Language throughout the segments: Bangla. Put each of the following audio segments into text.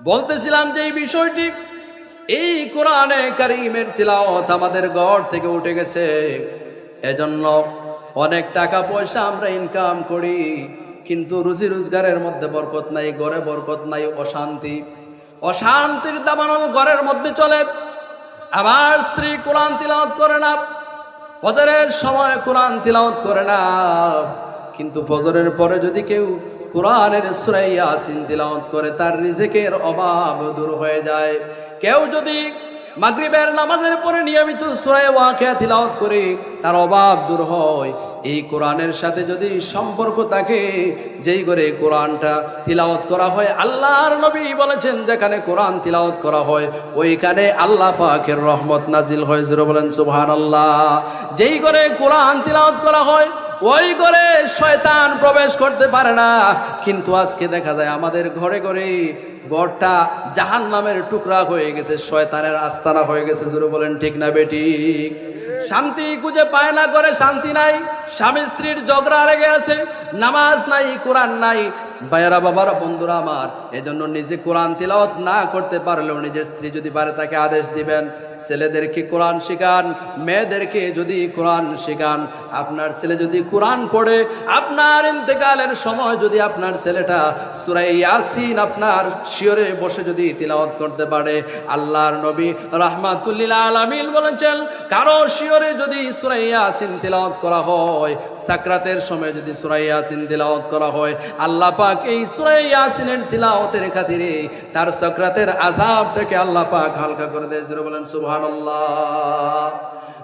বলতেছিলাম যে এই বিষয়টি, এই কোরআনে কারিমের তিলাওয়াত আমাদের ঘর থেকে উঠে গেছে। এজন্য অনেক টাকা পয়সা আমরা ইনকাম করি, কিন্তু রুজি রোজগারের মধ্যে বরকত নাই, ঘরে বরকত নাই, অশান্তি। অশান্তির দাবানল ঘরের মধ্যে চলে। আবার স্ত্রী কোরআন তিলাওয়াত করে না, ফজরের সময় কোরআন তিলাওয়াত করে না, কিন্তু ফজরের পরে যদি কেউ কোরআনের সুরাই ইয়াসিন করে তার রিজেকের অভাব দূর হয়ে যায়। কেউ যদি মাগরিবের নামাজের পরে নিয়মিত সুরাই ওয়াকিয়া তিলাওয়াত করে তার অভাব দূর হয়, এই কোরআনের সাথে যদি সম্পর্ক থাকে, যেই করে কোরআনটা তিলাওয়াত করা হয়, আল্লাহর নবী বলেছেন, যেখানে কোরআন তিলাওয়াত করা হয়, ওইখানে আল্লাহ পাকের রহমত নাজিল হয়। জুড়ে বলেন সুবহান আল্লাহ যেই করে কোরআন তিলাওয়াত করা হয় ওই ঘরে শয়তান প্রবেশ করতে পারে না। কিন্তু আজকে দেখা যায় আমাদের ঘরে ঘরে ঘরটা জাহান নামের টুকরা হয়ে গেছে, শয়তানের আস্তানা হয়ে গেছে। জুরু বলেন, ঠিক না বেটি শান্তি খুঁজে পায় না করে শান্তি নাই। স্বামী স্ত্রীর ঝগড়া লেগে আছে, নামাজ নাই, কোরআন নাই। ভাইয়ারা, বাবারা, বন্ধুরা আমার, এজন্য নিজে কোরআন তিলাওয়াত না করতে পারলেও নিজের স্ত্রী যদি পারে তাকে আদেশ দিবেন ছেলেদেরকে কোরআন শেখান, মেয়েদেরকে যদি কোরআন শেখান, আপনার ছেলে যদি কোরআন পড়ে, আপনার ইন্তেকালের সময় যদি আপনার ছেলেটা সুরাই ইয়াসিন আপনার শিওরে বসে যদি তিলাওয়াত করতে পারে, আল্লাহর নবী রহমাতুল্লিল আলামিন বলেছেন, কারও শিওরে যদি সুরাই ইয়াসিন তিলাওয়াত করা হয়, সাকরাতের সময় যদি সুরাই ইয়াসিন তিলাওয়াত করা হয়, আল্লাহ পাক এই সুরাই ইয়াসিনের তিলাওয়াতের খাতিরে তার সাকরাতের আযাবটাকে আল্লাহ পাক হালকা করে দেয়। জোরে বলেন, সুবহানাল্লাহ।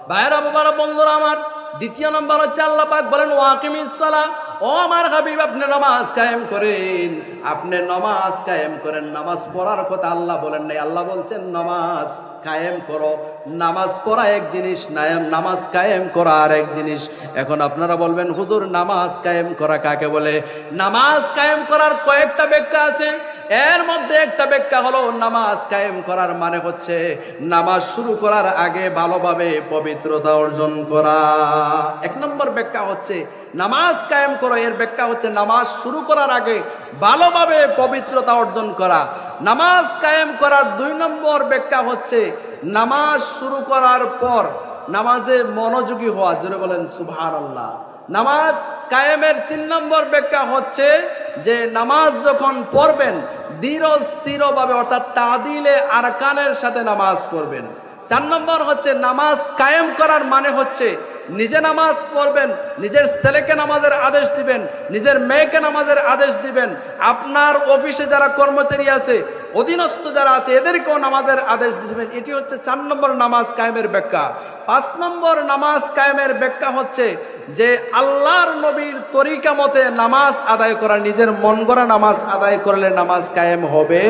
ভাইরা বাবারা বন্ধুরা আমার, দ্বিতীয় নম্বর হচ্ছে আল্লাহ পাক বলেন ওয়াকিমিস সালাহ ও আমার হাবিব, আপনি নামাজ কায়েম করেন। আপনি নামাজ কায়েম করেন, নামাজ পড়ার কথা আল্লাহ বলেন নাই। আল্লাহ বলছেন, নামাজ কায়েম করো। নামাজ পড়া এক জিনিস, নায়াম, নামাজ কায়েম করা আর এক জিনিস। এখন আপনারা বলবেন, হুজুর, নামাজ কায়েম করা কাকে বলে? নামাজ কায়েম করার কয়েকটা ব্যাখ্যা আছে। এর মধ্যে একটা ব্যাখ্যা হলো, নামাজ কায়েম করার মানে হচ্ছে নামাজ শুরু করার আগে ভালোভাবে পবিত্রতা অর্জন করা। এক নম্বর ব্যাখ্যা হচ্ছে, নামাজ কায়েম করো, এর ব্যাখ্যা হচ্ছে নামাজ শুরু করার আগে ভালোভাবে পবিত্রতা অর্জন করা। নামাজ কায়েম করার দুই নম্বর ব্যাখ্যা হচ্ছে নামাজ শুরু করার পর নামাজে মনোযোগী হওয়া, জোরে বলেন সুভার আল্লাহ নামাজ কায়েমের তিন নম্বর ব্যাখ্যা হচ্ছে যে নামাজ যখন পড়বেন দৃঢ় স্থিরভাবে, অর্থাৎ তাদিলে আরকানের সাথে নামাজ পড়বেন। চার নম্বর হচ্ছে নামাজ কায়েম করার মানে হচ্ছে নিজে নামাজ পড়বেন, নিজের ছেলেকে নামাজের আদেশ দিবেন, নিজের মেয়েকে নামাজের আদেশ দিবেন। আপনার অফিসে যারা কর্মচারী আছে, অধীনস্থ যারা আছে, এদেরকেও নামাজের আদেশ দিবেন। এটি হচ্ছে চার নম্বর নামাজ কায়েমের ব্যাখ্যা। পাঁচ নম্বর নামাজ কায়েমের ব্যাখ্যা হচ্ছে যে আল্লাহর নবীর তরিকা মতে নামাজ আদায় করা, নিজের মন গড়া নামাজ আদায় করলে নামাজ কায়েম হবে।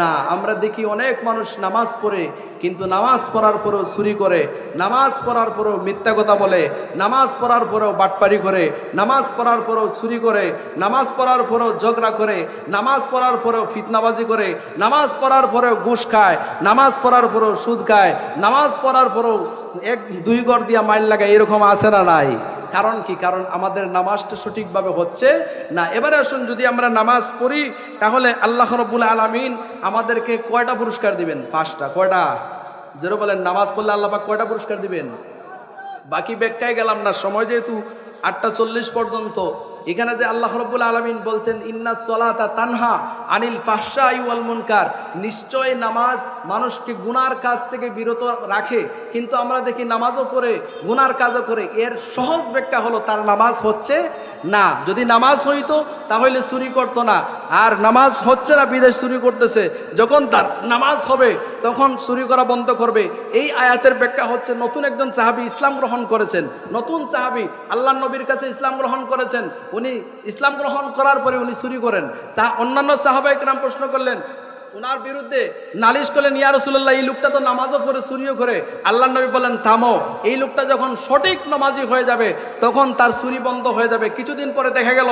না, আমরা দেখি অনেক মানুষ নামাজ পড়ে, কিন্তু নামাজ পড়ার পরেও চুরি করে, নামাজ পড়ার পরেও মিথ্যা কথা বলে, নামাজ পড়ার পরেও বাটপারি করে, নামাজ পড়ার পরেও চুরি করে, নামাজ পড়ার পরেও ঝগড়া করে, নামাজ পড়ার পরেও ফিতনাবাজি করে, নামাজ পড়ার পরেও ঘুষ খায়, নামাজ পড়ার পরেও সুদ খায়, নামাজ পড়ার পরেও এক দুই গড় দিয়া মাইল লাগায়, এরকম আছে না নাই? কারণ কি? কারণ আমাদের নামাজটা সঠিকভাবে হচ্ছে না। এবারে আসুন, যদি আমরা নামাজ পড়ি, তাহলে আল্লাহ রব্বুল আলমিন আমাদেরকে কয়টা পুরস্কার দিবেন? পাঁচটা। কয়টা? যেরকম বলেন, নামাজ পড়লে আল্লাহ কয়টা পুরস্কার দিবেন? বাকি ব্যাখ্যায় গেলাম না, সময় যেহেতু আটটা চল্লিশ পর্যন্ত। এখানে যে আল্লাহ রব্বুল আলমিন বলছেন, ইন্না সলাতা তানহা আনিল ফাহসা ইউল মুনকার। নিশ্চয় নামাজ মানুষকে গুনার কাজ থেকে বিরত রাখে, কিন্তু আমরা দেখি নামাজও পড়ে, গুনার কাজও করে। এর সহজ ব্যাখ্যা হলো, তার নামাজ হচ্ছে না, যদি নামাজ হইতো, তাহলে চুরি করতো না। আর নামাজ হচ্ছে না, বিদেশ চুরি করতেছে। যখন তার নামাজ হবে, তখন চুরি করা বন্ধ করবে। এই আয়াতের ব্যাখ্যা হচ্ছে নতুন একজন সাহাবি ইসলাম গ্রহণ করেছেন। নতুন সাহাবি আল্লাহ নবীর কাছে ইসলাম গ্রহণ করেছেন। উনি ইসলাম গ্রহণ করার পরে উনি চুরি করেন। অন্যান্য সাহাবাহিক নাম প্রশ্ন করলেন ওনার বিরুদ্ধে নালিশ করলেন, ইয়া রসুল্লাহ এই লোকটা তো নামাজও পড়ে চুরিও করে। আল্লাহ নবী বলেন থামো, এই লোকটা যখন সঠিক নামাজি হয়ে যাবে, তখন তার চুরি বন্ধ হয়ে যাবে। কিছুদিন পরে দেখা গেল,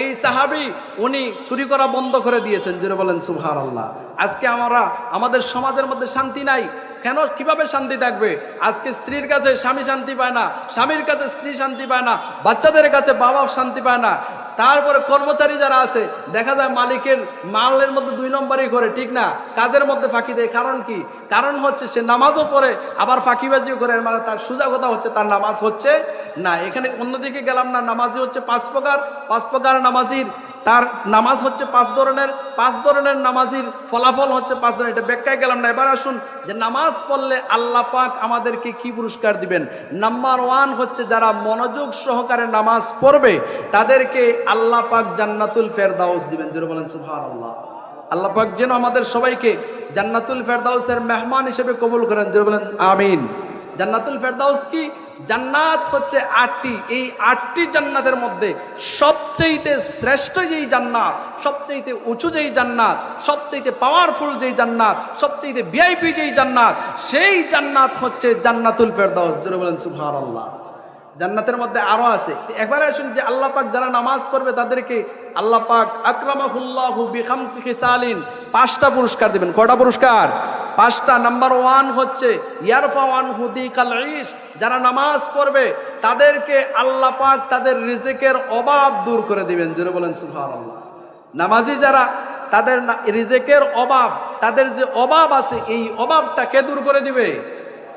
এই সাহাবি, উনি চুরি করা বন্ধ করে দিয়েছেন। যেটা বলেন সুহার আল্লাহ আজকে আমরা, আমাদের সমাজের মধ্যে শান্তি নাই। কেন? কীভাবে শান্তি থাকবে? আজকে স্ত্রীর কাছে স্বামী শান্তি পায় না, স্বামীর কাছে স্ত্রী শান্তি পায় না, বাচ্চাদের কাছে বাবা শান্তি পায় না। তারপরে কর্মচারী যারা আছে, দেখা যায় মালিকের মালের মধ্যে দুই নম্বরই করে ঠিক না? কাজের মধ্যে ফাঁকি দেয়? কারণ কি? কারণ হচ্ছে সে নামাজও পড়ে, আবার ফাঁকিবাজিও করে। মানে তার সোজা কথা হচ্ছে, তার নামাজ হচ্ছে না। এখানে অন্যদিকে গেলাম না, নামাজি হচ্ছে পাঁচ প্রকার। পাঁচ প্রকার নামাজির। তার নামাজ হচ্ছে পাঁচ ধরনের পাঁচ ধরনের নামাজির ফলাফল হচ্ছে পাঁচ ধরনের। এটা ব্যাখ্যায় গেলাম না, এবার আসুন যে নামাজ পড়লে আল্লাহ পাক আমাদেরকে কি পুরস্কার দিবেন? নাম্বার ওয়ান হচ্ছে যারা মনোযোগ সহকারে নামাজ পড়বে, তাদেরকে আল্লাহ পাক জান্নাতুল ফেরদাউস দিবেন। যেটা বলেন সুভার আল্লাহ আল্লাহ পাক যেন আমাদের সবাইকে জান্নাতুল ফেরদাউসের মেহমান হিসেবে কবুল করেন। যেটা বলেন, আমিন। জান্নাতুল ফেরদাউস কি? জান্নাত হচ্ছে আটটি। এই আটটি জান্নাতের মধ্যে সবচেয়েতে শ্রেষ্ঠ যেই জান্নাত সবচেয়েতে উঁচু যেই জান্নাত সবচেয়েতে পাওয়ারফুল যেই জান্নাত সবচেয়েতে ভিআইপি যেই জান্নাত, সেই জান্নাত হচ্ছে জান্নাতুল ফেরদাউস। যেটা বলেন, সুবহানাল্লাহ। জান্নাতের মধ্যে আরও আছে। একবার আসুন যে আল্লাহ পাক যারা নামাজ পড়বে তাদেরকে আল্লাহ পাক আকরামাহুল্লাহু বিখামসি খিসালিন পাঁচটা পুরস্কার দিবেন। কয়টা পুরস্কার? পাঁচটা নাম্বার ওয়ান হচ্ছে হুদি যারা নামাজ পড়বে, তাদেরকে আল্লাহ পাক তাদের রিজিকের অভাব দূর করে দিবেন। জোরে বলেন, সুবহানাল্লাহ। নামাজি যারা, তাদের রিজিকের অভাব, তাদের যে অভাব আছে, এই অভাবটা কে দূর করে দিবে?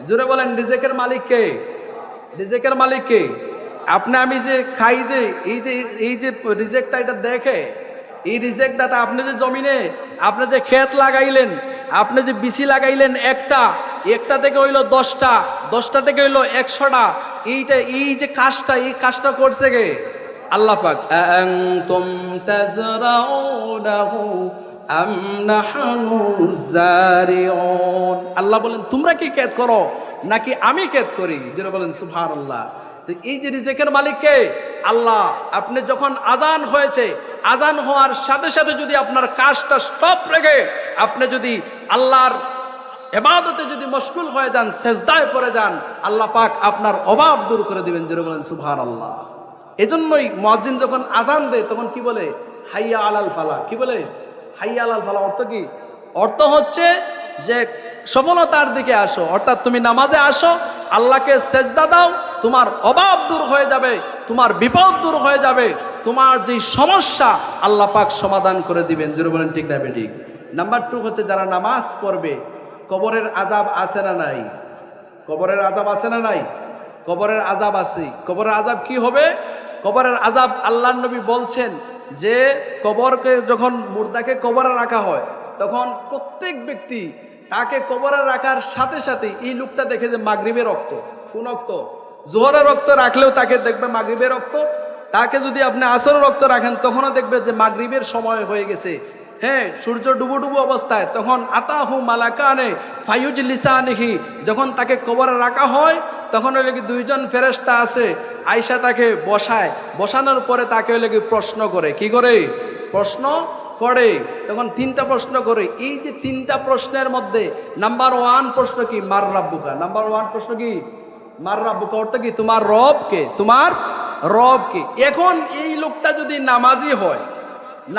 জোরে বলেন, রিজেকের মালিক কে? রিজেকের মালিক কে? আপনি, আমি যে খাই যে, এই যে এই যে রিজেক্টটা এটা দেখে এই রিজেক্টটা আপনি যে জমিনে আপনি যে ক্ষেত লাগাইলেন আপনি যে বিসি লাগাইলেন একটা একটা থেকে হইল দশটা দশটা থেকে হইল একশোটা এইটা এই যে কাজটা এই কাজটা করছে গে আল্লাহ পাক। জারিউন। আল্লাহ বলেন তোমরা কি ক্ষেত করো? নাকি আমি ক্ষেত করি? যেটা বলেন সুবহানাল্লাহ। তো এই যে রিজেকের মালিককে আল্লাহ, আপনি যখন আজান হয়েছে, আজান হওয়ার সাথে সাথে যদি আপনার কাজটা স্টপ রেখে আপনি যদি আল্লাহর এবাদতে যদি মশগুল হয়ে যান, সেজদায় পড়ে যান, আল্লাহ পাক আপনার অভাব দূর করে দিবেন যেটা বলেন, সুবহানাল্লাহ। এজন্যই মুয়াজ্জিন যখন আজান দেয়, তখন কি বলে? হাইয়া আলাল ফালা। কি বলে? হাইয়া আলাল ফালা অর্থ কি? অর্থ হচ্ছে যে সফলতার দিকে আসো। অর্থাৎ তুমি নামাজে আসো, আল্লাহকে সেজদা দাও, তোমার অভাব দূর হয়ে যাবে, তোমার বিপদ দূর হয়ে যাবে, তোমার যে সমস্যা, আল্লাহ পাক সমাধান করে দিবেন। যেটা বলেন, ঠিক না, বেঠিক? নাম্বার টু হচ্ছে যারা নামাজ পড়বে, কবরের আজাব আছে না নাই? কবরের আজাব আছে না নাই? কবরের আজাব আছে। কবরের আজাব কি হবে? কবরের আজাব আল্লাহ নবী বলছেন যে, কবরকে যখন মুর্দাকে কবরে রাখা হয়, তখন প্রত্যেক ব্যক্তি তাকে কবরে রাখার সাথে সাথে এই লোকটা দেখে যে মাগরিবের রক্ত। কোন রক্ত? জোহরের রক্ত রাখলেও তাকে দেখবে মাগরিবের রক্ত। তাকে যদি আপনি আসরের রক্ত রাখেন, তখনও দেখবে যে মাগরিবের সময় হয়ে গেছে। হ্যাঁ সূর্য ডুবু ডুবু অবস্থায় তখন আতাহু মালাকানে ফায়ুজ লিসানিহি, যখন তাকে কবরে রাখা হয়, তখন হইলে কি দুইজন ফেরেস্তা আছে আয়সা তাকে বসায়। বসানোর পরে তাকে হইলে কি প্রশ্ন করে। কি করে? প্রশ্ন করে, তখন তিনটা প্রশ্ন করে। এই যে তিনটা প্রশ্নের মধ্যে নাম্বার ওয়ান প্রশ্ন কি? মার রাব্বুকা। নাম্বার ওয়ান প্রশ্ন কি? মার রাব্বুকা অর্থ কি? তোমার রব কে তোমার রব কে এখন এই লোকটা যদি নামাজি হয়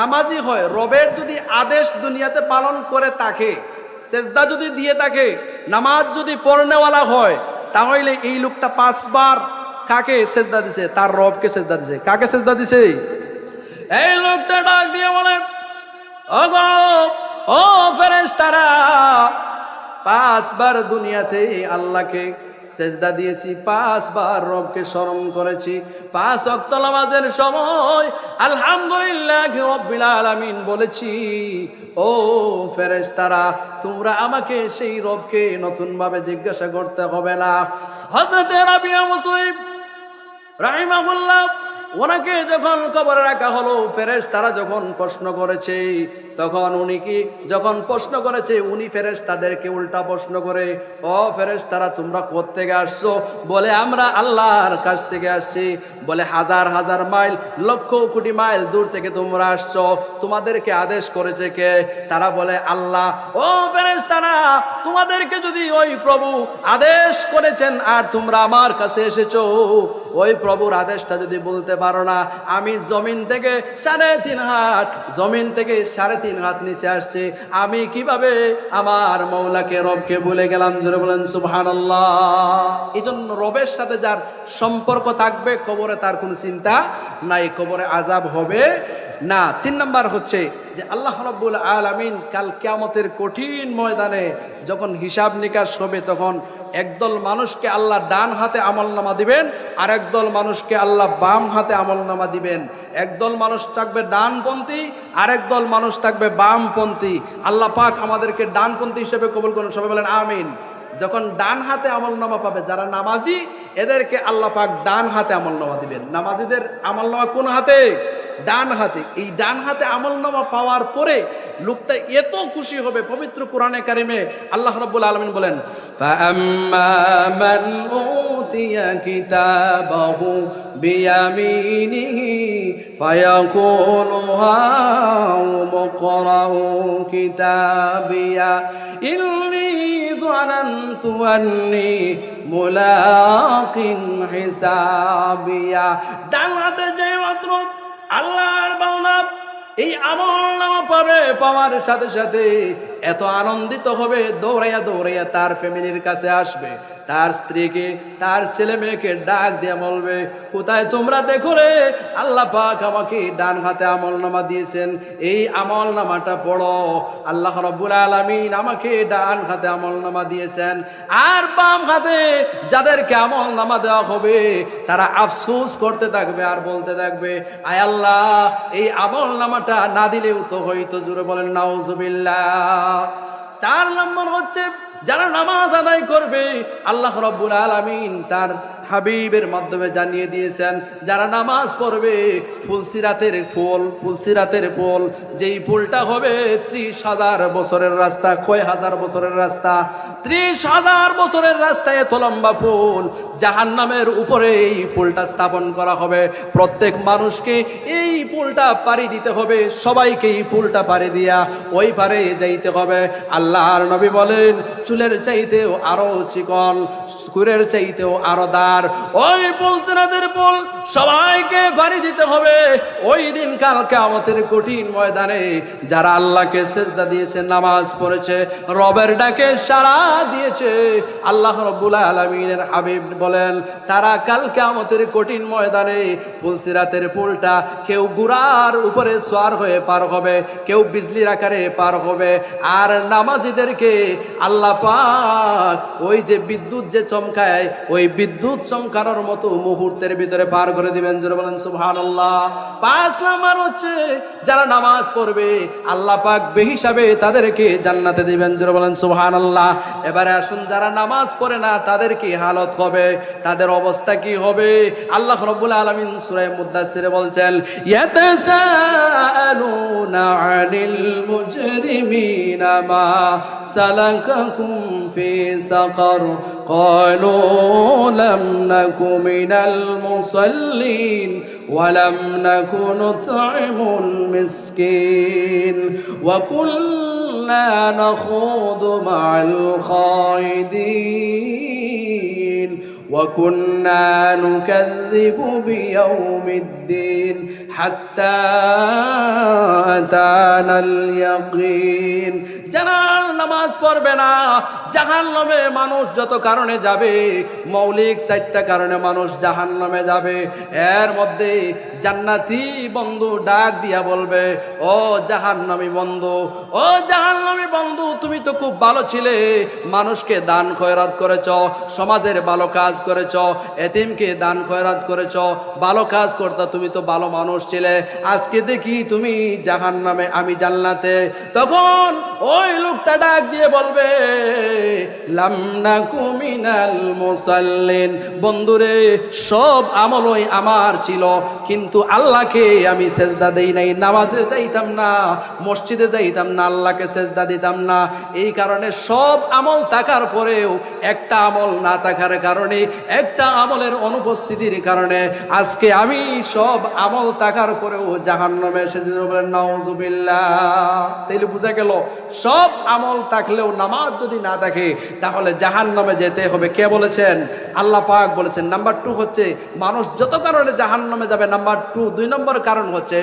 নামাজি হয়, রবের যদি আদেশ দুনিয়াতে পালন করে তাকে সেজদা যদি দিয়ে থাকে, নামাজ যদি পড়নেওয়ালা হয়, তাহলে এই লোকটা পাঁচবার কাকে সেজদা দিছে? তার রবকে সেজদা দিছে। কাকে সেজদা দিছে? এই লোকটা ডাক দিয়ে বলে ও গো ও ফেরেশতারা, পাঁচবার দুনিয়াতে আল্লাহকে সেজদা দিয়েছি, পাঁচবার রবকে স্মরণ করেছি। পাঁচ অক্ত নামাজের সময় আলহামদুলিল্লাহ রব্বিল আলামিন বলেছি, ও ফেরেশতারা, তোমরা আমাকে সেই রবকে নতুনভাবে জিজ্ঞাসা করতে হবে না। হযরত রাবিয়া মুসলিম রাহিমাহুল্লাহ ওনাকে যখন কবরে রাখা হলো, ফেরেশ তারা যখন প্রশ্ন করেছে, তখন উনি কি যখন প্রশ্ন করেছে, উনি ফেরেশ তাদেরকে উল্টা প্রশ্ন করে, ও ফেরেশ তারা, তোমরা থেকে আসছো? বলে, আমরা আল্লাহর কাছ থেকে আসছি। বলে, হাজার হাজার মাইল, লক্ষ কোটি মাইল দূর থেকে তোমরা আসছো। তোমাদেরকে আদেশ করেছে কে? তারা বলে, আল্লাহ। ও ফেরেশ তারা, তোমাদেরকে যদি ওই প্রভু আদেশ করেছেন, আর তোমরা আমার কাছে এসেছ, ওই প্রভুর আদেশটা যদি বলতে পারো না। আমি জমিন থেকে সাড়ে তিন হাত, জমিন থেকে সাড়ে তিন হাত নিচে আসছে। আমি কীভাবে আমার মৌলাকে রবকে বলে গেলাম? জোরে বলেন সুবহান এই জন্য রবের সাথে যার সম্পর্ক থাকবে, কবরে তার কোনো চিন্তা নাই। কবরে আজাব হবে না, তিন নাম্বার হচ্ছে যে আল্লাহ রব্বুল আলামিন কাল কিয়ামতের কঠিন ময়দানে যখন হিসাব নিকাশ হবে, তখন একদল মানুষকে আল্লাহ ডান হাতে আমল নামা দিবেন আর একদল মানুষকে আল্লাহ বাম হাতে আমল নামা দিবেন। একদল মানুষ থাকবে ডানপন্থী আর একদল মানুষ থাকবে বামপন্থী। আল্লাহ পাক আমাদেরকে ডানপন্থী হিসেবে কবুল করুন, সবাই বলেন আমিন। যখন ডান হাতে আমল নামা পাবে, যারা নামাজি, এদেরকে আল্লাহ পাক ডান হাতে আমল নামা দিবেন। নামাজিদের আমল নামা কোন হাতে? ডান হাতে এই ডান হাতে আমল নামা পাওয়ার পরে লোকটা এত খুশি হবে পবিত্র কোরআনে কারিমে আল্লাহ রাব্বুল আলামিন বলেন فَأَمَّا مَنْ أُوتِيَ كِتَابَهُ بِيَمِينِهِ فَيَقُولُ هَاؤُمُ اقْرَءُوا كِتَابِيَهْ إِنِّي ظننت أني ملاق حسابيا ডান হাতে যে মাত্র আল্লাহর বাংলা এই আমল নামা পাবে, পাওয়ার সাথে সাথে এত আনন্দিত হবে, দৌড়াইয়া দৌড়াইয়া তার ফ্যামিলির কাছে আসবে। তার স্ত্রীকে, তার ছেলে মেয়েকে ডাক দিয়ে বলবে, কোথায় তোমরা দেখো রে? আল্লাহ পাক আমাকে ডান হাতে আমল নামা দিয়েছেন। এই আমল নামাটা পড়ো। আল্লাহ রব্বুল আলমিন আমাকে ডান হাতে আমল নামা দিয়েছেন। আর বাম হাতে যাদেরকে আমল নামা দেওয়া হবে, তারা আফসোস করতে থাকবে আর বলতে থাকবে, আয় আল্লাহ, এই আমল নামাটা না দিলেও তো হয়তো জুড়ে বলেন, নাউজুবিল্লাহ। চার নম্বর হচ্ছে যারা নামাজ আদায় করবে আল্লাহ রব্বুল আলমিন তার হাবিবের মাধ্যমে জানিয়ে দিয়েছেন, যারা নামাজ পড়বে ফুলসিরাতের ফুল ফুলসিরাতের ফুল, যেই ফুলটা হবে ত্রিশ হাজার বছরের রাস্তা। কয় হাজার বছরের রাস্তা? ত্রিশ হাজার বছরের রাস্তায় এত লম্বা ফুল জাহান নামের উপরে এই ফুলটা স্থাপন করা হবে। প্রত্যেক মানুষকে এই ফুলটা পাড়ি দিতে হবে, সবাইকে এই ফুলটা পাড়ি দিয়া ওই পারে যাইতে হবে। আল্লাহর নবী বলেন, চুলের চাইতেও আরও চিকন সুরের চাইতেও আরও দার ওই পুল সিরাতের পুল সবাইকে পাড়ি দিতে হবে। ওই দিন কালকে আমাদের কঠিন ময়দানে যারা আল্লাহকে সেজদা দিয়েছে, নামাজ পড়েছে, রবের ডাকে সারা দিয়েছে, আল্লাহ রব্বুল আলমিনের হাবিব বলেন, তারা কালকে আমাদের কঠিন ময়দানে ফুলসিরাতের ফুলটা কেউ গুড়ার উপরে সোয়ার হয়ে পার হবে, কেউ বিজলির আকারে পার হবে। আর নামাজিদেরকে আল্লাহ পাক ওই যে বিদ্যুৎ যে চমকায়, ওই বিদ্যুৎ চমকানোর মতো মুহূর্তের ভিতরে পার করে দিবেন, জোরে বলেন সুহান আল্লাহ পাঁচ নাম্বার হচ্ছে, যারা নামাজ পড়বে, আল্লাহ পাক বে হিসাবে তাদেরকে জান্নাতে দিবেন, জোরে বলেন সুহান আল্লাহ এবারে আসুন, যারা নামাজ পড়ে না, তাদের কি হালত হবে? তাদের অবস্থা কি হবে? আল্লাহ রব্বুল আলমিন সুরাই মুদাসিরে বলছেন, ইয়াতাসাআলুনা আনিল نك من المصلين ولم نك نطعم المسكين وكنا نخوض مع الخائدين وكنا نكذب بيوم الدين حتى أتانا اليقين. যারা নামাজ পড়বে না। জাহান নামে মানুষ যত কারণে যাবে, মৌলিক চারটা কারণে মানুষ জাহান নামে যাবে। এর মধ্যে জান্নাতি বন্ধু ডাক দিয়া বলবে, ও জাহান নামি বন্ধু, ও জাহান নামি বন্ধু, তুমি তো খুব ভালো ছিলে। মানুষকে দান খয়রাত করেছ, সমাজের ভালো কাজ করেছ, এতিমকে দান খয়রাত করেছ, ভালো কাজ করতে, তুমি তো ভালো মানুষ ছিলে। আজকে দেখি তুমি জাহান নামে আমি জান্নাতে। তখন ওই লোকটা ডাক দিয়ে বলবে লামনা কুমিনাল মুসাল্লিন। বন্ধুরে, সব আমলই আমার ছিল, কিন্তু আল্লাহকে আমি সেজদা দেই নাই। নামাজে যাইতাম না, মসজিদে যাইতাম না, আল্লাহকে সেজদা দিতাম না। এই কারণে সব আমল থাকার পরেও একটা আমল না থাকার কারণে, একটা আমলের অনুপস্থিতির কারণে আজকে আমি সব আমল থাকার পরেও জাহান্নামে এসে বলেন নাউজুবিল্লাহ। তাইলে বোঝা গেল, সব আমল থাকলেও নামাজ যদি না থাকে তাহলে জাহান নামে যেতে হবে। কে বলেছেন? আল্লাহ পাক বলেছেন, নাম্বার টু হচ্ছে, মানুষ যত কারণে জাহান নামে যাবে, নাম্বার টু দুই নম্বর কারণ হচ্ছে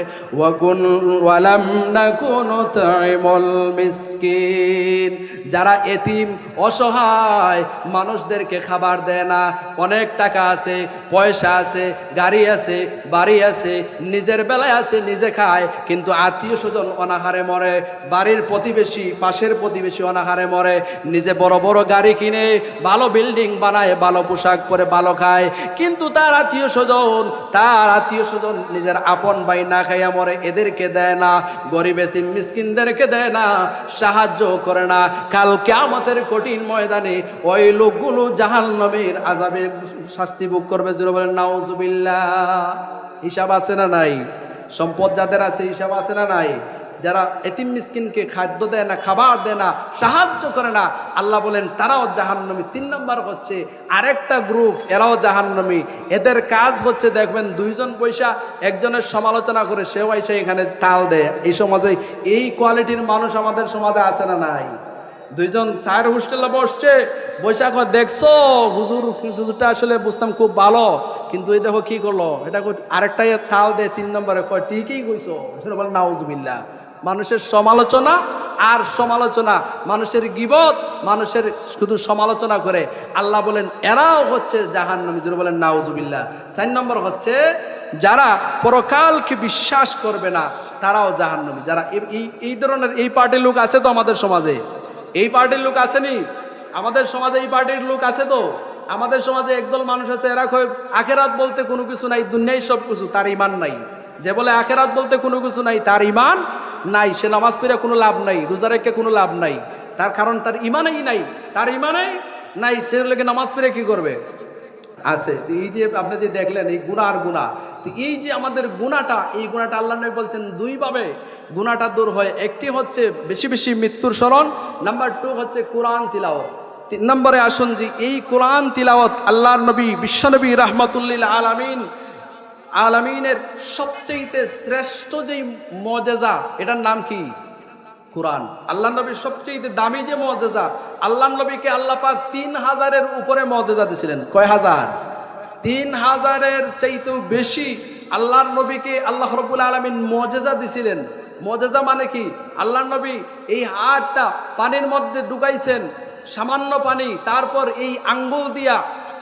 যারা এতিম, অসহায়, মানুষদেরকে খাবার দেয় না। অনেক টাকা আছে, পয়সা আছে, গাড়ি আছে, বাড়ি আছে, নিজের বেলায় আছে, নিজে খায়, কিন্তু আত্মীয় স্বজন অনাহারে মরে। বাড়ির প্রতিবেশী, পাশের প্রতিবেশী অনাহারে মরে, নিজে বড় বড় গাড়ি কিনে, ভালো বিল্ডিং বানায়, ভালো পোশাক পরে ভালো খায়। কিন্তু তার আত্মীয় স্বজন, তার আত্মীয় স্বজন নিজের আপন ভাই না খাইয়া মরে, এদেরকে দেয় না, গরিব মিসকিনদেরকে দেয় না, সাহায্য করে না। কাল কেয়ামতের কঠিন ময়দানে ওই লোকগুলো জাহান নবীর আজাবে শাস্তি ভোগ করবে জুড়ে বলেন, নাউজুবিল্লাহ। হিসাব আছে না নাই? সম্পদ যাদের আছে হিসাব আছে না নাই? যারা এতিম মিসকিনকে খাদ্য দেয় না, খাবার দেয় না, সাহায্য করে না, আল্লাহ বলেন, তারাও জাহান্নমী। তিন নম্বর হচ্ছে, আরেকটা গ্রুপ, এরাও জাহান্নমী। এদের কাজ হচ্ছে, দেখবেন, দুইজন পয়সা একজনের সমালোচনা করে, সেও এসে এখানে তাল দেয়। এই সমাজে এই কোয়ালিটির মানুষ আমাদের সমাজে আছে না নাই? দুইজন চায়ের হোস্টেলে বসছে বৈশাখ দেখছ, হুজুর, হুজুরটা আসলে বুঝতাম খুব ভালো, কিন্তু এই দেখো কি করল? এটা আরেকটাই তাল দে তিন নম্বরে কয়, ঠিকই কইছো। বলে, নাউজুবিল্লাহ। মানুষের সমালোচনা আর সমালোচনা, মানুষের গিবত, মানুষের শুধু সমালোচনা করে। আল্লাহ বলেন, এরাও হচ্ছে জাহান নমিজুর বলেন, নাউজুবিল্লাহ। চার নম্বর হচ্ছে, যারা পরকালকে বিশ্বাস করবে না, তারাও জাহান্নমী। যারা এই- এই ধরনের এই পার্টির লোক আছে তো আমাদের সমাজে? এই পার্টির লোক আসেনি আমাদের সমাজে এই পার্টির লোক আছে তো? আমাদের সমাজে একদল মানুষ আছে, এরা আখেরাত বলতে কোনো কিছু নাই দুনিয়াই সব কিছু তার ইমান নাই। যে বলে আখেরাত বলতে কোনো কিছু নাই, তার ইমান নাই, সে নামাজ পড়ে কোনো লাভ নাই, রোজা রেখে কোনো লাভ নাই, তার কারণ তার ইমানেই নাই, তার ইমানেই নাই, সে লোকে নামাজ পড়ে কি করবে? আছে এই যে আপনি যে দেখলেন এই গুণা আর গুণা এই যে আমাদের গুণাটা, এই গুণাটা আল্লাহ নবী বলছেন দুইভাবে, গুণাটা দূর হয়, একটি হচ্ছে বেশি বেশি মৃত্যুর স্মরণ, নাম্বার টু হচ্ছে কোরআন তিলাওয়াত। তিন নম্বরে আসুন যে এই কোরআন তিলাওয়াত আল্লাহর নবী, বিশ্বনবী রাহমাতুল্লিল আলামিন আলামিনের সবচেয়ে শ্রেষ্ঠ যেই মজেজা, এটার নাম কি? কোরআন। আল্লাহ নবীর সবচেয়ে দামি যে মজেজা, আল্লাহ নবীকে আল্লাহ পাক তিন হাজারের উপরে মজেজা দিছিলেন। কয় হাজার? তিন হাজারের চাইতেও বেশি আল্লাহর নবীকে আল্লাহ রবুল আলমিন মজেজা দিছিলেন। মজেজা মানে কি? আল্লাহ নবী এই হাড়টা পানির মধ্যে ঢুকাইছেন, সামান্য পানি, তারপর এই আঙ্গুল দিয়া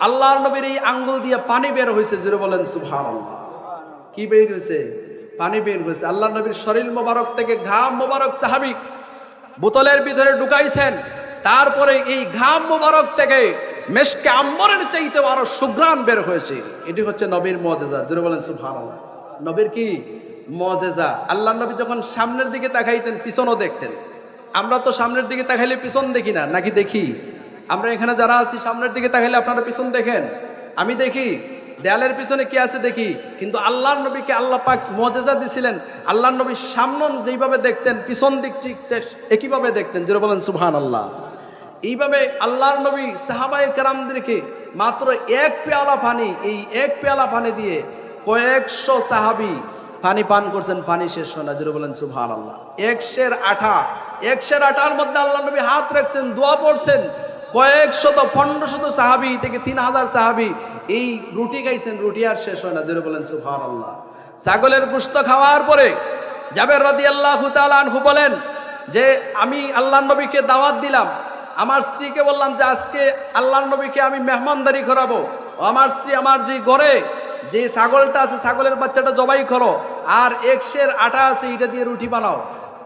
আল্লাহর নবীর এই আঙ্গুল দিয়া পানি বের হয়েছে জুড়ে বলেন সুবহানাল্লাহ। কি বের হয়েছে? পানি বের হয়েছে। আল্লাহ নবীর শরীর মোবারক থেকে ঘাম মোবারক সাহাবি বোতলের ভিতরে ঢুকাইছেন। তারপরে এই ঘাম মোবারক থেকে মেশকে আম্বরের চাইতেও আরও সুঘ্রাণ বের হয়েছে। এটি হচ্ছে নবীর মজেজা। যেটা বলেন, সুবহানাল্লাহ। নবীর কি? মজেজা। আল্লাহ নবী যখন সামনের দিকে তাকাইতেন, পিছনও দেখতেন। আমরা তো সামনের দিকে তাকাইলে পিছন দেখি না, নাকি দেখি? আমরা এখানে যারা আছি, সামনের দিকে তাকাইলে আপনারা পিছন দেখেন। আমি দেখি দেয়ালের পিছনে কি আছে দেখি? কিন্তু আল্লাহর নবীকে আল্লাহ পাক মজেজা দিছিলেন। আল্লাহর নবী সামন যেইভাবে দেখতেন, পিছন দিক ঠিক একইভাবে দেখতেন। যেটা বলেন সুবহান আল্লাহ এইভাবে আল্লাহর নবী সাহাবায়ে কেরামদেরকে মাত্র এক পেয়ালা পানি, এই এক পেয়ালা পানি দিয়ে কয়েকশো সাহাবি পানি পান করছেন, পানি শেষ হয় না। যেটা বলেন সুবহান আল্লাহ একশের আঠা একশের আঠার মধ্যে আল্লাহ নবী হাত রাখছেন, দোয়া পড়ছেন। কয়েক শত পনেরো শত সাহাবি থেকে তিন হাজার সাহাবি এই রুটি খাইছেন, রুটি আর শেষ হয় না। বলেন সুবহান আল্লাহ ছাগলের গুস্ত খাওয়ার পরে জাবের রাদি আল্লাহ আনহু বলেন যে, আমি আল্লাহ নবীকে দাওয়াত দিলাম। আমার স্ত্রীকে বললাম যে, আজকে আল্লাহ নবীকে আমি মেহমানদারি করাবো। আমার স্ত্রী আমার যে ঘরে যে ছাগলটা আছে, ছাগলের বাচ্চাটা জবাই করো। আর একশের আটা আছে, এটা দিয়ে রুটি বানাও।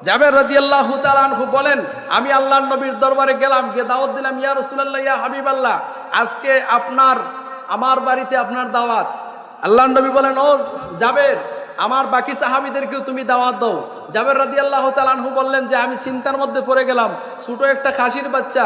জাবের রাজি আল্লাহ আনহু বলেন, আমি আল্লাহ নবীর দরবারে গেলাম, গিয়ে দাওয়াত দিলাম, ইয়া রসুল্লাহ ইয়া হাবিব আল্লাহ আজকে আপনার, আমার বাড়িতে আপনার দাওয়াত। আল্লাহ নবী বলেন, ও জাবের আমার বাকি সাহাবিদেরকেও তুমি দাওয়াত দাও। জাবের রাদি আল্লাহ তালানহু বললেন যে, আমি চিন্তার মধ্যে পড়ে গেলাম। ছোটো একটা খাসির বাচ্চা।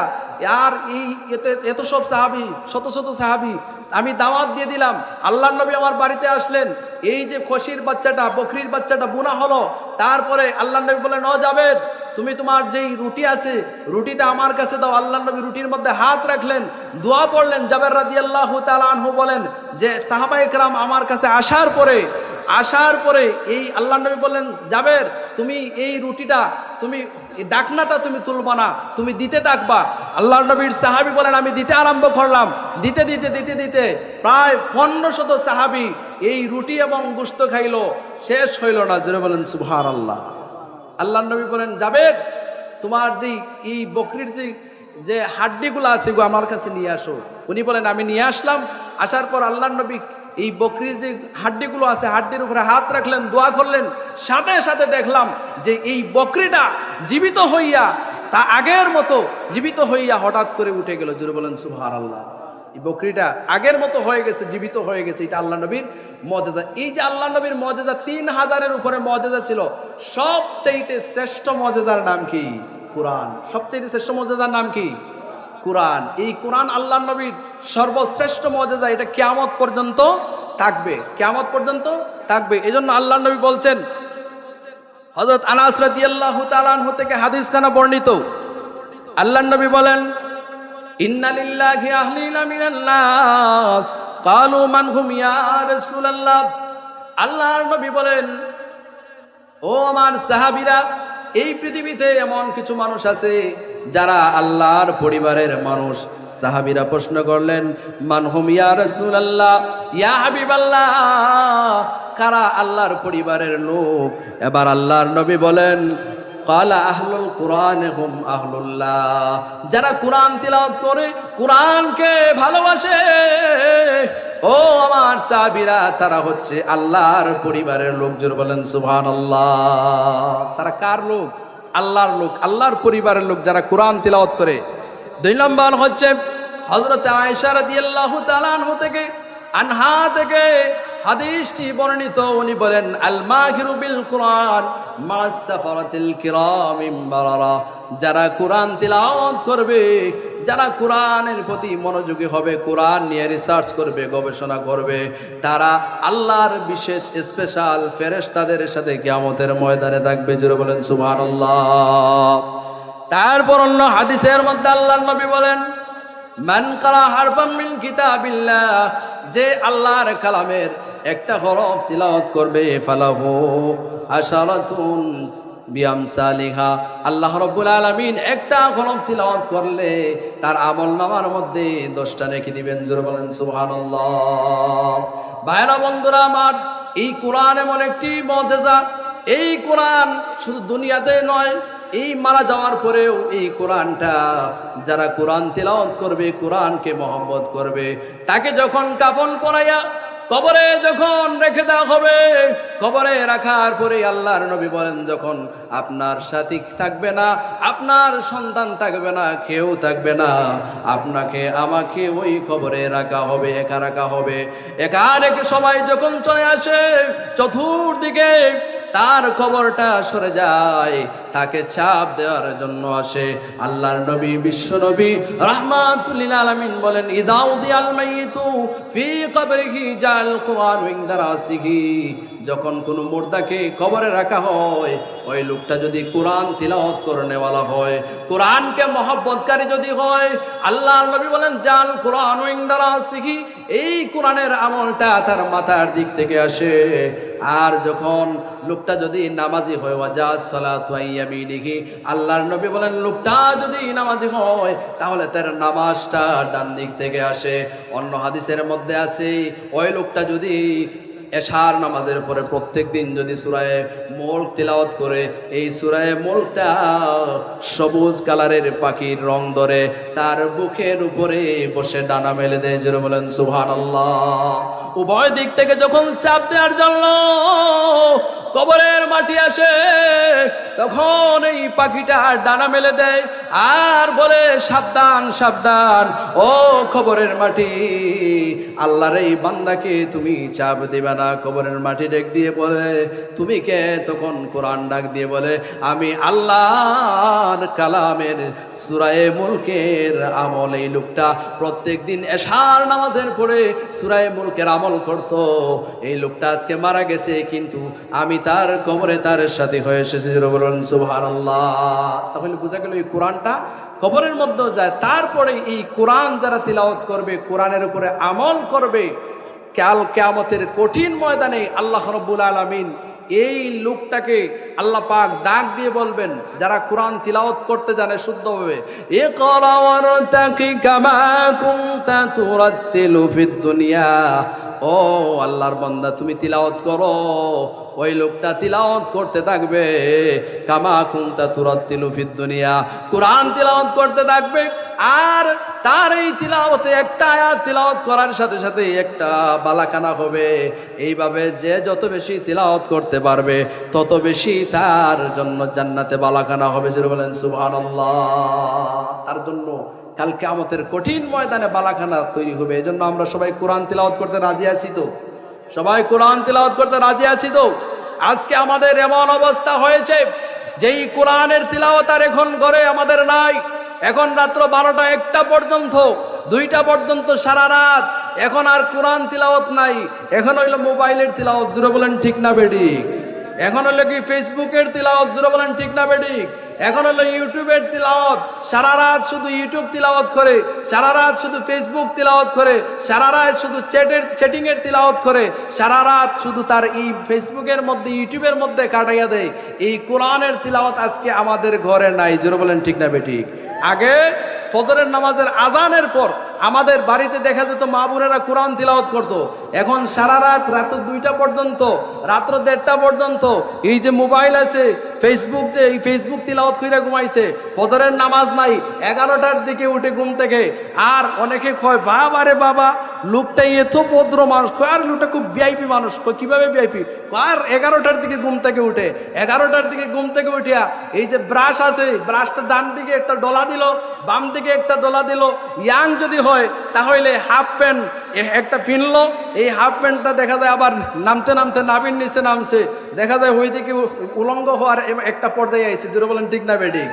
আর এই এতে, এত সব সাহাবি, শত শত সাহাবি, আমি দাওয়াত দিয়ে দিলাম। আল্লাহ নবী আমার বাড়িতে আসলেন। এই যে খসির বাচ্চাটা, বকরির বাচ্চাটা বোনা হলো। তারপরে আল্লাহ নবী বললেন ন যাবের তুমি তোমার যেই রুটি আছে, রুটিটা আমার কাছে দাও। আল্লাহ নবী রুটির মধ্যে হাত রাখলেন, দোয়া পড়লেন। জাবের রাদি আল্লাহ আনহু বলেন যে, সাহাবা একরাম আমার কাছে আসার পরে আসার পরে এই আল্লাহ নবী বললেন, জাবের, তুমি এই রুটিটা, তুমি ডাকনাটা তুমি তুলবা না, তুমি দিতে থাকবা। আল্লাহ নবীর সাহাবি বলেন, আমি দিতে আরম্ভ করলাম। দিতে দিতে দিতে দিতে প্রায় পনেরো শত সাহাবি এই রুটি এবং গুস্ত খাইলো। শেষ হইল না, জোরে বলেন সুভার আল্লাহ আল্লাহ নবী বলেন, জাবের, তোমার যে এই বকরির যে যে হাড্ডিগুলো আছে গো আমার কাছে নিয়ে আসো। উনি বলেন, আমি নিয়ে আসলাম। আসার পর আল্লাহ নবী এই বকরির যে হাড্ডিগুলো আছে, হাড্ডির উপরে হাত রাখলেন, দোয়া করলেন। সাথে সাথে দেখলাম যে এই বকরিটা জীবিত হইয়া, তা আগের মতো জীবিত হইয়া হঠাৎ করে উঠে গেল। জুড়ে বলেন সুহার আল্লাহ বকরিটা আগের মতো হয়ে গেছে, জীবিত হয়ে গেছে, এটা আল্লাহ নবীর মজেজা এই যে আল্লাহ নবীর মজেজা তিন হাজারের উপরে মজেজা ছিল, সবচাইতে শ্রেষ্ঠ মজেদার নাম কি? কোরআন। সবচাইতে শ্রেষ্ঠ মজেদার নাম কি? কোরআন। এই কোরআন আল্লাহ নবীর সর্বশ্রেষ্ঠ মজেদা এটা কেয়ামত পর্যন্ত থাকবে। কেয়ামত পর্যন্ত থাকবে। এজন্য আল্লাহ নবী বলছেন হজরত আনাস রাদিয়াল্লাহু তাআলাহু থেকে হাদিস খানা বর্ণিত। আল্লাহ নবী বলেন বলেন, ও আমার সাহাবীরা, এই পৃথিবীতে এমন কিছু মানুষ আছে যারা আল্লাহর পরিবারের মানুষ। সাহাবিরা প্রশ্ন করলেন মানহুম ইয়া রাসূলুল্লাহ? ইয়া হাবিবাল্লাহ। কারা আল্লাহর পরিবারের লোক? এবার আল্লাহর নবী বলেন হুম যারা কোরআন তিলাওয়াত করে, কোরআনকে ভালোবাসে। ও আমার সাবিরা তারা হচ্ছে আল্লাহর পরিবারের লোকজন বলেন সুবহান তারা কার লোক? আল্লাহর লোক, আল্লাহর পরিবারের লোক যারা কোরআন তিলাওয়াত করে। দুই নম্বর হচ্ছে হজরত আয়েশা রাদিয়াল্লাহু তাআলা আনহু থেকে আনহা থেকে হাদিসটি বর্ণিত, উনি বলেন আল মাহিরু বিল কোরআন সাফারাতিল কিরামিম যারা কোরআন তিলাওয়াত করবে, যারা কোরআনের প্রতি মনোযোগী হবে, কোরআন নিয়ে রিসার্চ করবে, গবেষণা করবে, তারা আল্লাহর বিশেষ স্পেশাল ফেরেশতাদের সাথে কিয়ামতের ময়দানে থাকবে। জুড়ে বলেন, সুবহানাল্লাহ। তারপর অন্য হাদিসের মধ্যে আল্লাহর নবী বলেন যে আল্লাহর কালামের একটা হরফ তিলাওয়াত করবে, ফালাহু আশারাতুন বিয়াম সালিহা আল্লাহ রব্বুল আলামিন একটা হরফ তিলাওয়াত করলে তার আমল নামার মধ্যে দশটা রেখে দিবেন, জোরে বলেন সুবহানাল্লাহ। ভাইরা বন্ধুরা আমার, এই কোরআন এমন একটি মজেজা। এই কোরআন শুধু দুনিয়াতে নয় এই মারা যাওয়ার পরেও এই কোরআনটা যারা কোরআন তেলাওয়াত করবে, কোরআনকে মহব্বত করবে, তাকে যখন কাফন পরাইয়া কবরে যখন রেখে দেওয়া হবে, কবরে রাখার পরে আল্লাহর নবী বলেন, যখন আপনার সাথী থাকবে না, আপনার সন্তান থাকবে না, কেউ থাকবে না, আপনাকে, আমাকে ওই কবরে রাখা হবে, একা রাখা হবে। একা রেখে সবাই যখন চলে আসে, চতুর্দিকে তার খবরটা সরে যায়, তাকে চাপ দেওয়ার জন্য আসে। আল্লাহর নবী, বিশ্ব নবী রহমাতুল্লিল আলামিন বলেন আলমাই তু ফি কবরিহি জাল কুরআন ইনদা রাসিহি যখন কোন মুর্দাকে কবরে রাখা হয়, ওই লোকটা যদি কোরআন তিলাওয়াত করে নেওয়ালা হয়, কোরআনকে মহব্বতকারী যদি হয়, আল্লাহর নবী বলেন, জাল কোরআন ইনদা শিখি এই কোরআনের আমলটা তার মাথার দিক থেকে আসে। আর যখন লোকটা যদি নামাজি হয়, ওয়াজা ইয়ামিনিহি আল্লাহর নবী বলেন, লোকটা যদি নামাজি হয়, তাহলে তার নামাজটা ডান দিক থেকে আসে। অন্য হাদিসের মধ্যে আছে, ওই লোকটা যদি এশার নামাজের পরে প্রত্যেক দিন যদি সুরায় মোল্ক তেলাওয়াত করে, এই সুরায় মোল্কটা সবুজ কালারের পাখির রং ধরে তার বুকের উপরে বসে ডানা মেলে দেয়, জোরে বলেন সুহান উভয় দিক থেকে যখন চাপ দেওয়ার জন্য কবরের মাটি আসে তখন এই পাখিটা ডানা মেলে দেয় আর বলে, সাবধান সাবধান, ও খবরের মাটি, আল্লাহর এই বান্দাকে তুমি চাপ দিবে না। কবরের মাটি ডেক দিয়ে বলে, তুমি কে? তখন কোরআন ডাক দিয়ে বলে, আমি আল্লাহর কালামের সুরায়ে মুলকের আমল। এই লোকটা প্রত্যেক দিন এশার নামাজের পরে সুরায়ে মুলকের আমল করত। এই লোকটা আজকে মারা গেছে, কিন্তু আমি তার কবরে তার সাথে হয়ে এসেছি বলুন, সুবহানাল্লাহ। তাহলে বোঝা গেল এই কোরআনটা কবরের মধ্যেও যায় তারপরে এই কোরআন যারা তিলাওয়াত করবে, কোরআনের উপরে আমল করবে, কাল কেয়ামতের কঠিন ময়দানে আল্লাহ রব্বুল আলমিন এই লোকটাকে আল্লাহ পাক ডাক দিয়ে বলবেন, যারা কোরআন তিলাওত করতে জানে শুদ্ধভাবে এ করাওয়ার তাকি কামা কুনতা তুরাত্তিলু ফিদ দুনিয়া। ও আল্লাহর বান্দা, তুমি তিলাওয়াত করো। ওই লোকটা তিলাওয়াত করতে থাকবে। কামা কুনতা তুরাত্তিলু ফিদ দুনিয়া। কোরআন তিলাওয়াত করতে থাকবে। আর তার এই তিলাওয়াতে একটা আয়াত তিলাওয়াত করার সাথে সাথে একটা বালাখানা হবে। এইভাবে যে যত বেশি তিলাওয়াত করতে পারবে, তত বেশি তার জন্য জান্নাতে বালাখানা হবে। যে বলেন, সুবহানাল্লাহ। তার জন্য কালকে আমাদের কঠিন ময়দানে বালাখানা তৈরি হবে। এই জন্য আমরা সবাই কোরআন তিলাওয়াত করতে রাজি আছি তো? সবাই কোরআন তিলাওয়াত করতে রাজি আছি তো? আজকে আমাদের এমন অবস্থা হয়েছে, যেই কোরআনের তিলাওয়াত আর এখন ঘরে আমাদের নাই। এখন রাত্র বারোটা একটা পর্যন্ত, দুইটা পর্যন্ত সারা রাত। এখন আর কোরআন তিলাওয়াত নাই। এখন হইল মোবাইলের তিলাওয়াত জুড়ে বলেন ঠিক না বেডিক এখন হলো কি ফেসবুকের তিলাওয়াত জুড়ে বলেন ঠিক না বেডি এখন হলো ইউটিউবের তিলাওয়াত। সারা রাত শুধু ইউটিউব তিলাওয়াত করে, সারা রাত শুধু ফেসবুক তিলাওয়াত করে, সারা রাত শুধু চ্যাটের, চ্যাটিংয়ের তিলাওয়াত করে, সারা রাত শুধু তার এই ফেসবুকের মধ্যে, ইউটিউবের মধ্যে কাটাইয়া দেয়। এই কোরআনের তিলাওয়াত আজকে আমাদের ঘরে নাই। জোরে বলেন ঠিক না বেঠিক আগে ফজরের নামাজের আজানের পর আমাদের বাড়িতে দেখা যেত মা বোনেরা কোরআন তিলাওয়াত করতো। এখন সারা রাত রাত দুইটা পর্যন্ত রাত্র দেড়টা পর্যন্ত এই যে মোবাইল আছে ফেসবুক যে এই ফেসবুক তিলাওয়াত কইরা ঘুমাইছে, ফজরের নামাজ নাই, এগারোটার দিকে উঠে ঘুম থেকে। আর অনেকে কয়, বাবা রে বাবা, লোকটা এত ভদ্র মানুষ আর লোকটা খুব ভিআইপি মানুষ কীভাবে ভিআইপি আর এগারোটার দিকে ঘুম থেকে উঠে। এগারোটার দিকে ঘুম থেকে উঠিয়া এই যে ব্রাশ আছে, ব্রাশটা ডান দিকে একটা ডলা দিল, বাম দিকে একটা ডলা দিল। ইয়াং যদি হয় তাহলে হাফ প্যান্ট একটা পিনলো এই হাফ প্যান্টটা দেখা যায় আবার নামতে নামতে নাবির নিচে নামছে। দেখা যায় ওই দিকে উলঙ্গ হওয়ার একটা পর্যায়ে আইছে। যেটা বলেন, ঠিক না বেডিং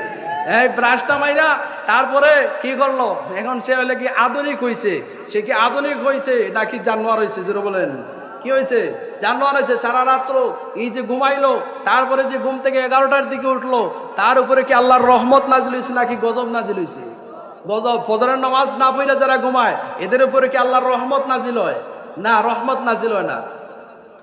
এই ব্রাশটা মাইরা তারপরে কি করল? এখন সে হলে কি আধুনিক হইছে? সে কি আধুনিক হইছে নাকি জানোয়ার হয়েছে যেটা বলেন। কি হয়েছে জানোয়ার হয়েছে সারা রাত্র এই যে ঘুমাইলো, তারপরে যে ঘুম থেকে এগারোটার দিকে উঠল, তার উপরে কি আল্লাহর রহমত নাজিল হয়েছে নাকি গজব নাজিল হয়েছে ফজরের নামাজ না পড়ে যারা ঘুমায়, এদের উপরে কি আল্লাহর রহমত নাজিল হয়? না, রহমত নাজিল হয় না।